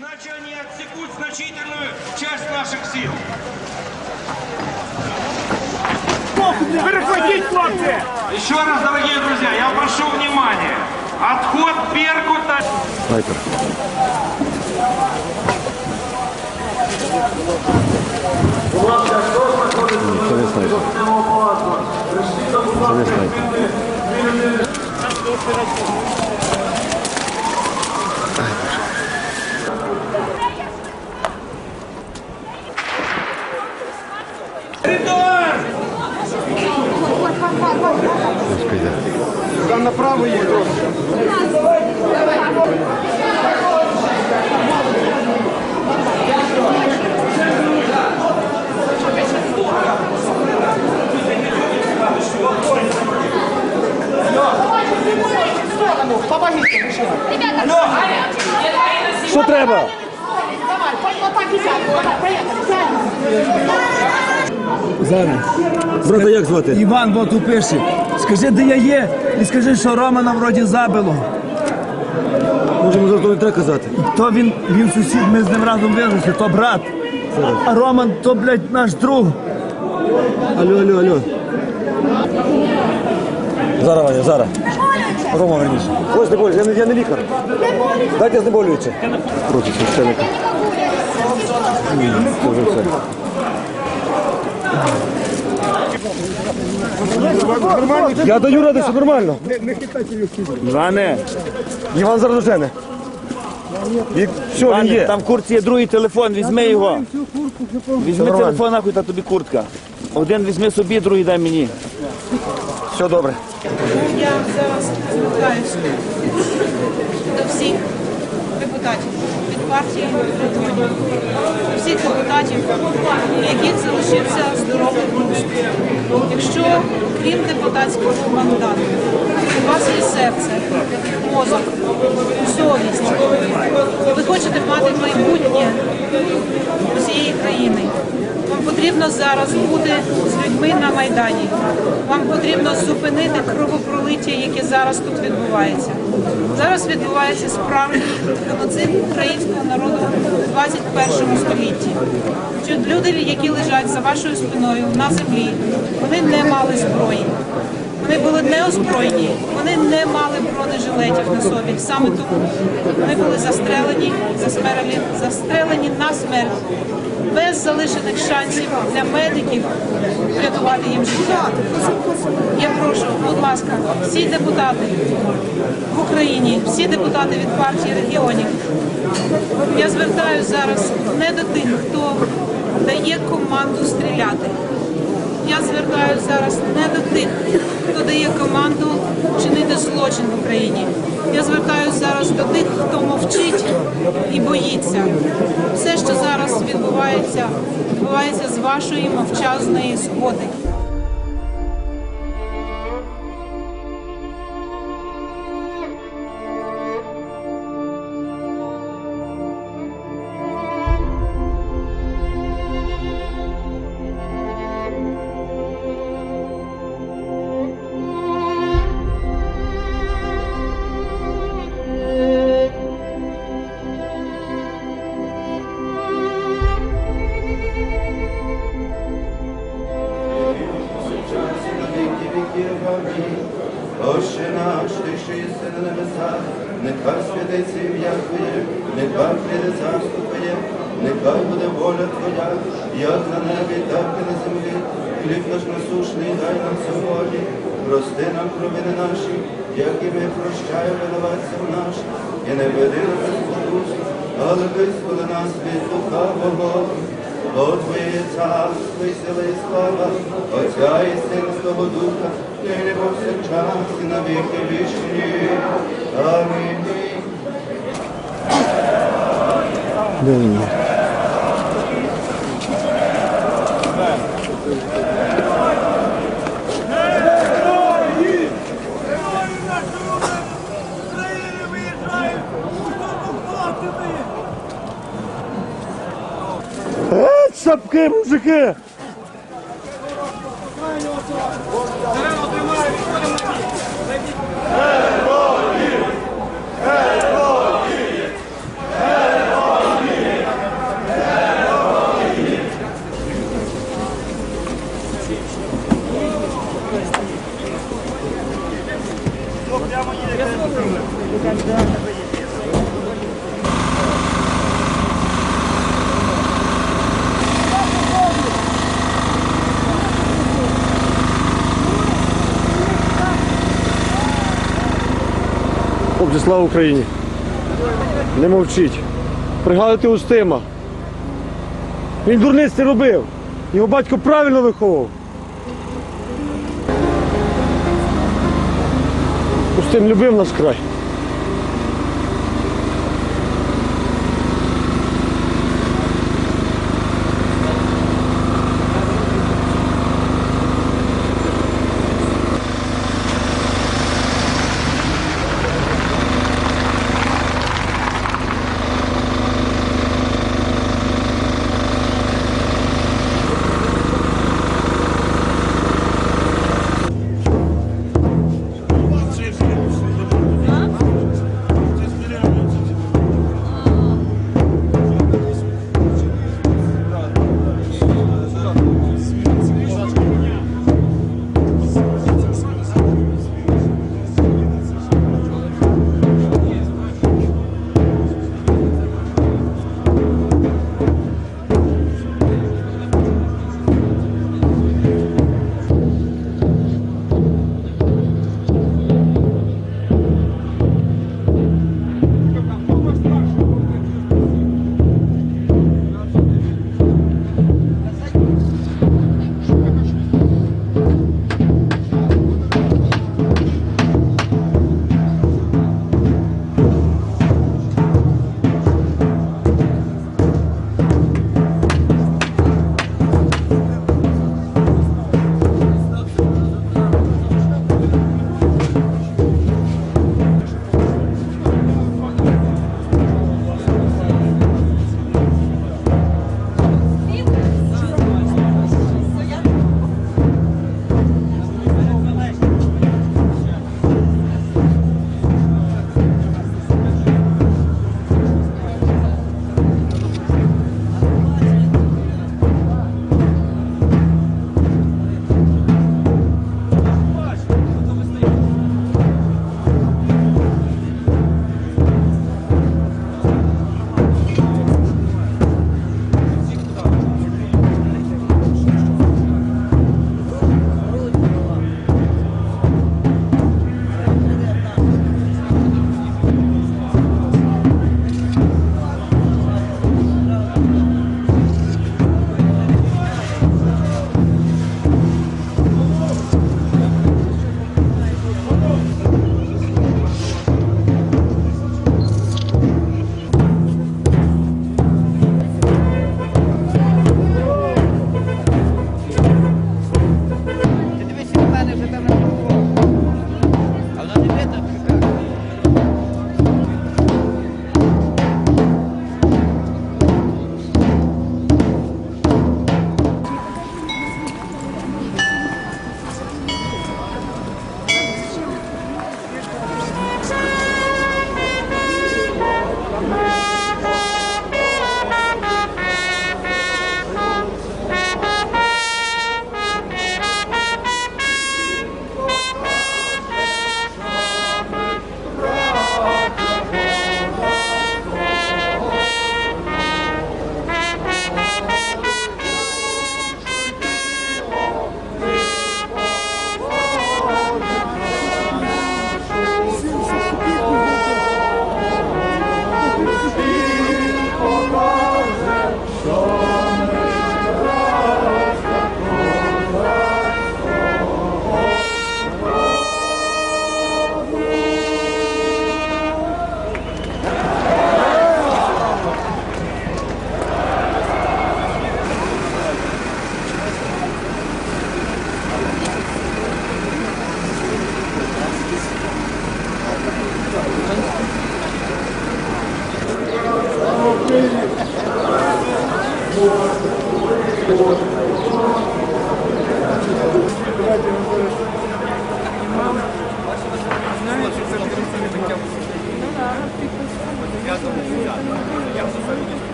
иначе они отсекут значительную часть наших сил. Перехватіть, хлопці! Еще раз, дорогие друзья, я прошу внимания. Отход Беркута Снайпер. Ні, це не снайпер. Це не снайпер. Там направо є. Що треба? Давай, вот так и. Давай, поехали. Зараз. Брата, як звати? Іван, бо тут пише. Скажи, де я є, і скажи, що Романа вроді забило. Може, може, то не треба казати. То він, він сусід, ми з ним разом виросли, то брат. А Роман, то, блядь, наш друг. Алло, алло, алло. Зараз, Ваня, зараз. Рома, верніше. Ось знеболюючи, я, не- я не лікар. Дайте знеболюючи. Проти священника. Ні, Це вже все. Я даю ради, все нормально. Іване, Іван зараз дожене. І все, він є. там в куртці є другий телефон, візьми його. Візьми нормально. телефон, нахуй, та тобі куртка. Один візьми собі, другий дай мені. Все добре. Я зараз звертаюся до всіх партії всіх депутатів, яких залишився здоровий глузд. Якщо крім депутатського мандату у вас є серце, мозок, совість, ви хочете мати майбутнє усієї країни. Вам потрібно зараз бути з людьми на Майдані. Вам потрібно зупинити кровопролиття, яке зараз тут відбувається. Зараз відбувається справжній геноцид українського народу у 21 столітті. Люди, які лежать за вашою спиною на землі, вони не мали зброї. Вони були неозброєні, вони не мали бронежилетів на собі. Саме тому вони були застрелені, засмерлені, застрелені на смерть, без залишених шансів для медиків врятувати їм життя. Я прошу, будь ласка, всі депутати в Україні, всі депутати від партії регіонів. Я звертаюся зараз не до тих, хто дає команду стріляти. Я звертаюся зараз не до тих, хто дає команду чинити злочин в Україні. Я звертаюся зараз до тих, хто мовчить і боїться. Все, що зараз відбувається, відбувається з вашої мовчазної згоди. Як і ми прощаємо винуватцям нашим, і не веди нас у спокусу, але визволи нас від лукавого. Бо Твоє царство і сила і слава, Отця і Сина Свого Духа, нині повсякчас і на віки вічні. Амінь. Де він є? Е, Шапки, слава Україні! Не мовчіть. Пригадуйте Устима. Він дурниць робив. Його батько правильно виховував. Устим любив нас край.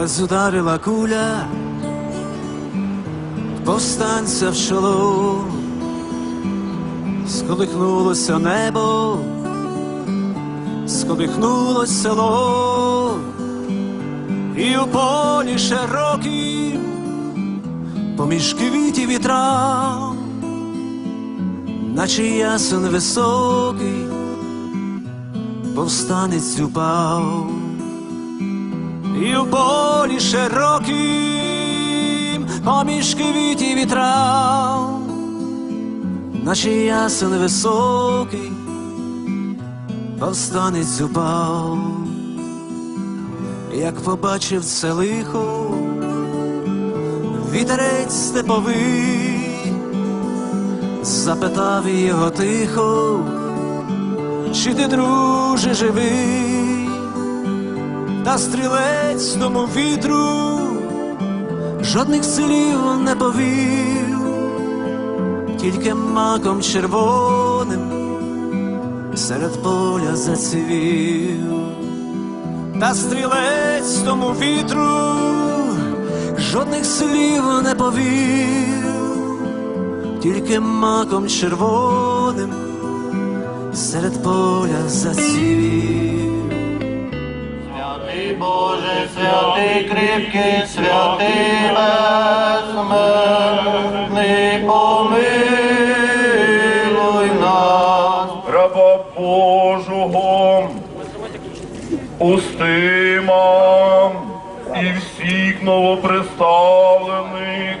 Ось ударила куля повстанця в чоло, сколихнулося небо, сколихнулося село, і у полі широкім, поміж квітів і трав, наче ясен високий, повстанець упав і в полі широким, поміж квітів і трав, наче ясен високий, повстанець упав, як побачив це лихо, вітерець степовий, запитав його тихо, чи ти, друже, живий? Та стрілець тому вітру жодних слів не повів, тільки маком червоним серед поля зацвів, та стрілець тому вітру жодних слів не повів, тільки маком червоним серед поля зацвів. Боже, святий кріпкий, святий безсмертний, помилуй нас. Раба Божого, Устима і всіх новоприставлених,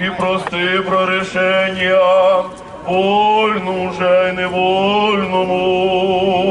і прости про рішення, вольну вже й невольному.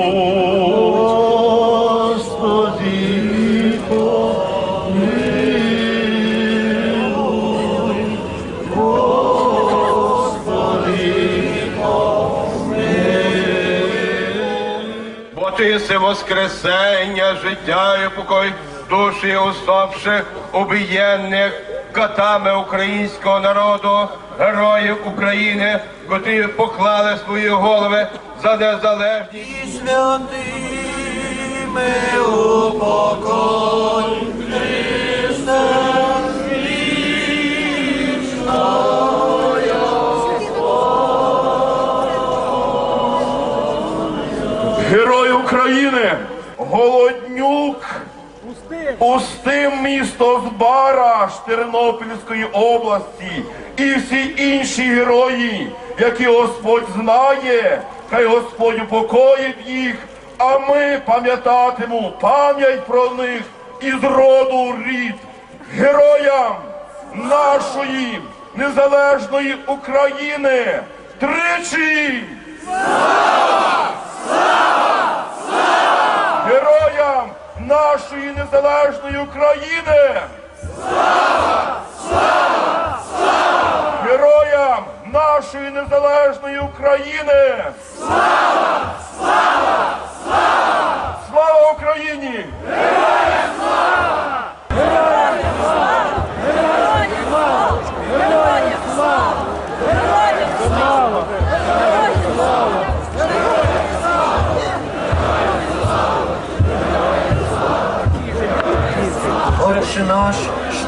Воскресення, життя і покой душі усопших, убієнних катами українського народу, героїв України, котрі поклали свої голови за незалежність. святими упокой Устим місто Збара з Тернопільської області і всі інші герої, які Господь знає, хай Господь упокоїть їх, а ми пам'ятатимемо пам'ять про них із роду рід, героям нашої незалежної України. Тричі! героям нашої незалежної України. Слава! Слава! Слава! Героям нашої незалежної України. Слава!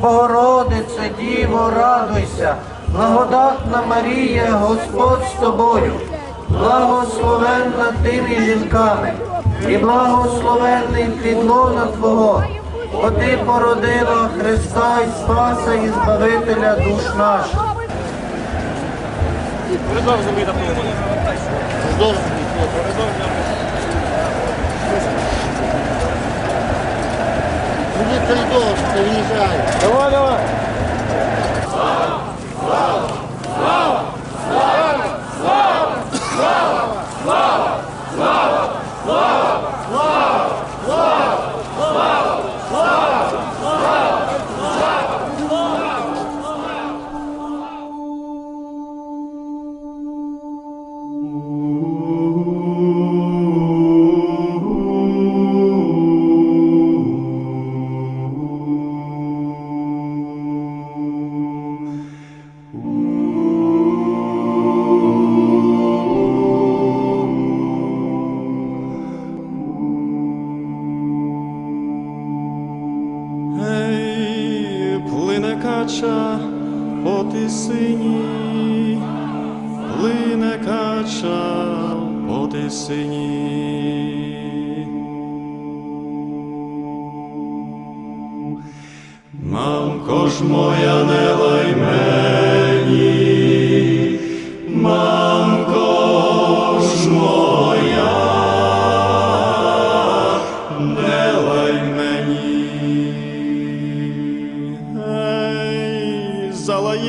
Богородице, Діво, радуйся, благодатна Марія, Господь з тобою, благословенна ти між жінками, і благословенний підлона Твого, бо ти породила Христа і Спаса і Збавителя душ наших. Давай, давай! качав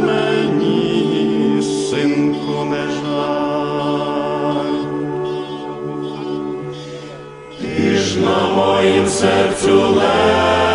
мені, синку, не. Ти ж на моїм серцю лежав,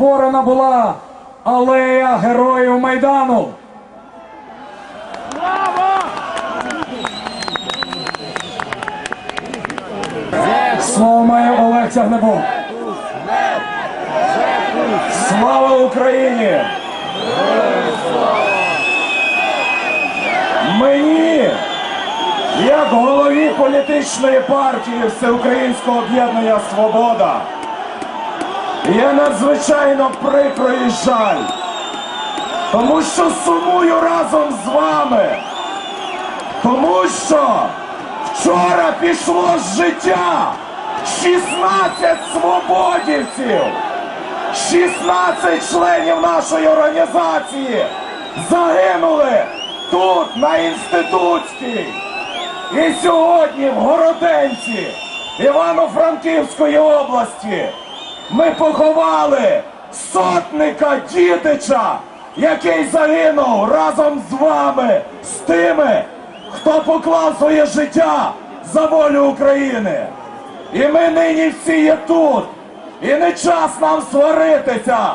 створена була алея Героїв Майдану. Слово має Олег Тягнебок. Слава Україні! Мені, як голові політичної партії Всеукраїнського об'єднання Свобода, Є надзвичайно прикро і жаль, тому що сумую разом з вами, тому що вчора пішло з життя 16 свободівців, 16 членів нашої організації загинули тут, на інститутській. І сьогодні в Городенці Івано-Франківської області ми поховали сотника Дідича, який загинув разом з вами, з тими, хто поклав своє життя за волю України. І ми нині всі є тут. І не час нам сваритися,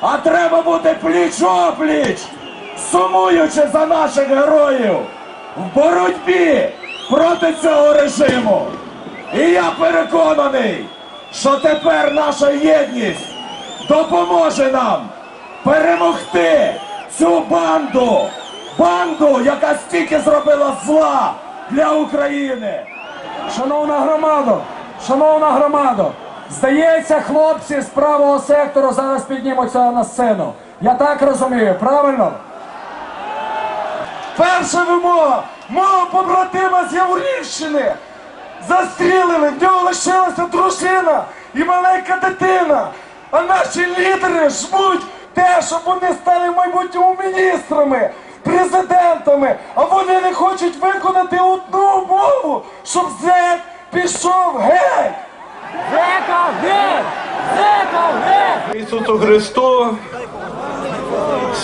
а треба бути пліч-опліч, сумуючи за наших героїв в боротьбі проти цього режиму. І я переконаний, що тепер наша єдність допоможе нам перемогти цю банду банду, яка стільки зробила зла для України. Шановна громада, шановна громада, здається, хлопці з правого сектору зараз піднімуться на сцену. Я так розумію, правильно? Перша вимога мого побратима з Яворівщини. Застрілили, в нього лишилася дружина і маленька дитина. А наші лідери жмуть те, щоб вони стали майбутніми міністрами, президентами, а вони не хочуть виконати одну умову, щоб зек пішов геть. Ісусу Христу!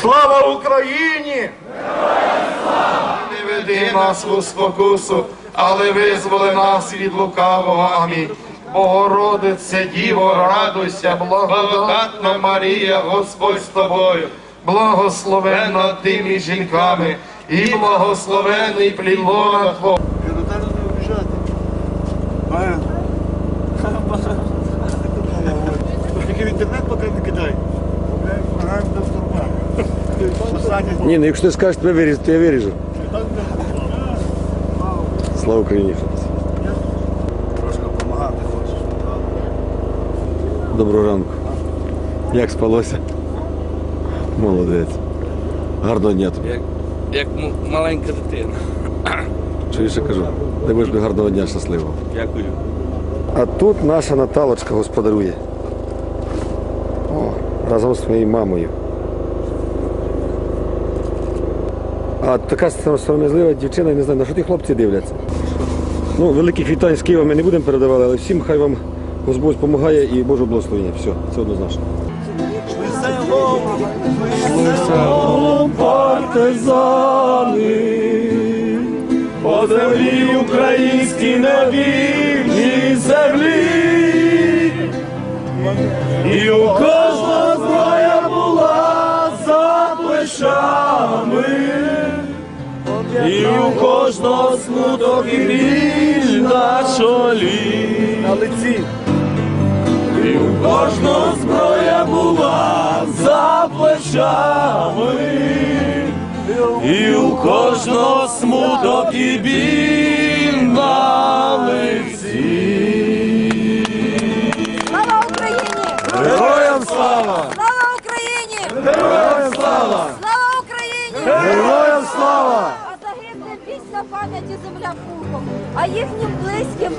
Слава Україні! Не веди нас у спокусу, але визволи нас від лукавого. Амінь. Богородице, Діво, радуйся, благодатна Марія, Господь з тобою, благословенна ти між жінками, і благословений плід лона Твого. Тільки в інтернет поки не кидай. Ні, ну якщо ти скажеш, тебе виріжу, то я виріжу. Слава Україні. Трошки допомагати хочеш. Доброго ранку. Як спалося? Молодець. Гарного дня тобі. Як, як м- маленька дитина. Чуєш, що кажу? Дай Боже тобі гарного дня щасливого. Дякую. А тут наша Наталочка господарує. О, разом з своєю мамою. А така сором'язлива дівчина, не знаю, на що ті хлопці дивляться. Ну, великих вітань з Києва ми не будемо передавати, але всім хай вам Господь допомагає і Боже благословення. Все, це однозначно. партизани, по землі українській невільній землі, смуток і біль на чолі. На лиці. І у кожного зброя була за плечами, і у кожного смуток і біль на лиці. Слава Україні! Героям слава! Слава Україні! Героям слава! Слава Україні! Героям слава! А загиблим вічна пам'яті земля пухом, а їхнім близьким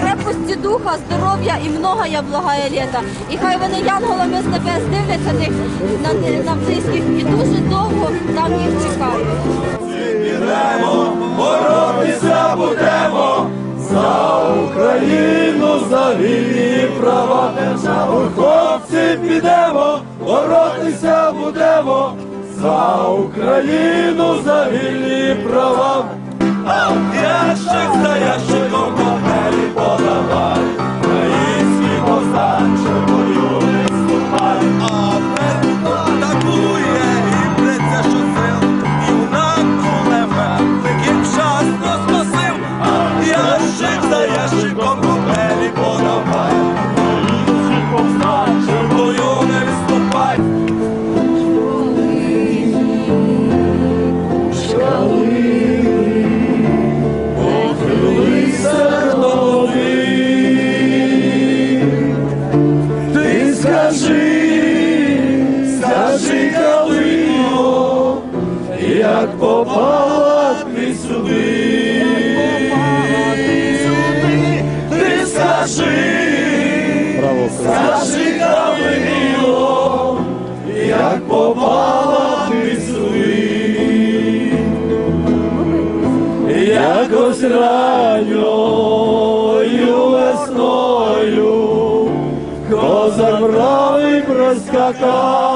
крепості духа, здоров'я і многоя благая літа. І хай вони янголами з небес дивляться них на, на близьких і дуже довго там їх чекають. Підемо, боротися будемо за Україну, за вільні права. Хлопці підемо, боротися будемо за Україну, за вільні права. А ящик за ящиком папері God.